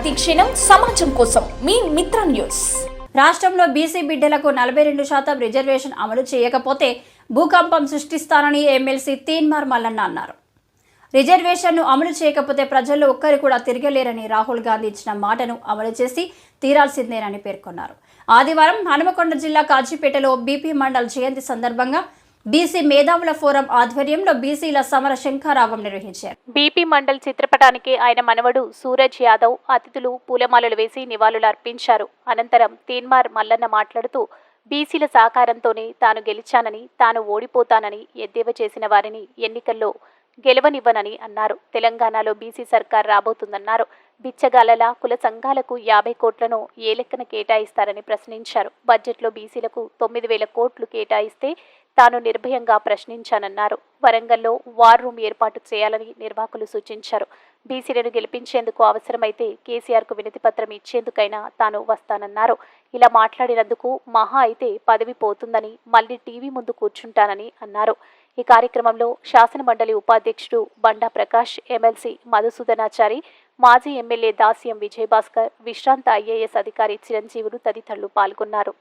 ప్రతిక్షణం సమాజం కోసం మీ మిత్ర న్యూస్. రాష్ట్రంలో బీసీ బిడ్డలకు నలభై రెండు శాతం రిజర్వేషన్ అమలు చేయకపోతే భూకంపం సృష్టిస్తానని ఎమ్మెల్సీ తీన్మార్ మల్లన్న అన్నారు. రిజర్వేషన్ను అమలు చేయకపోతే ప్రజల్లో ఒక్కరు కూడా తిరగలేరని రాహుల్ గాంధీ ఇచ్చిన మాటను అమలు చేసి తీరాల్సిందేనని పేర్కొన్నారు. ఆదివారం హనుమకొండ జిల్లా కాజీపేటలో బీపీ మండల్ జయంతి సందర్భంగా బీసీ మేధావుల ఫోరం ఆధ్వర్యంలో బీసీల సమర శంఖారావం నిర్వహించారు. బీపీ మండల్ చిత్రపటానికి ఆయన మనవడు సూరజ్ యాదవ్ అతిథులు పూలమాలలు వేసి నివాళులు అర్పించారు అనంతరం తీన్మార్ మల్లన్న మాట్లాడుతూ బీసీల సహకారంతోనే తాను గెలిచానని తాను ఓడిపోతానని ఎద్దేవా చేసిన వారిని ఎన్నికల్లో గెలవనివ్వనని అన్నారు. తెలంగాణలో బీసీ సర్కార్ రాబోతుందన్నారు. బిచ్చగాలల కుల సంఘాలకు యాభై కోట్లను ఏ లెక్కన కేటాయిస్తారని ప్రశ్నించారు. బడ్జెట్లో బీసీలకు తొమ్మిది వేల కోట్లు కేటాయిస్తే తాను నిర్భయంగా ప్రశ్నించానన్నారు. వరంగల్లో వార్ రూమ్ ఏర్పాటు చేయాలని నిర్వాహకులు సూచించారు. బీసీలను గెలిపించేందుకు అవసరమైతే కేసీఆర్కు వినతి పత్రం ఇచ్చేందుకైనా తాను వస్తానన్నారు. ఇలా మాట్లాడినందుకు మహా అయితే పదవి పోతుందని మళ్ళీ టీవీ ముందు కూర్చుంటానని అన్నారు. ఈ కార్యక్రమంలో శాసన మండలి ఉపాధ్యక్షుడు బండా ప్రకాష్ ఎమ్మెల్సీ మధుసూదనాచారి మాజీ ఎమ్మెల్యే దాస్యం విజయభాస్కర్ విశ్రాంత ఐఏఎస్ అధికారి చిరంజీవులు తదితరులు పాల్గొన్నారు.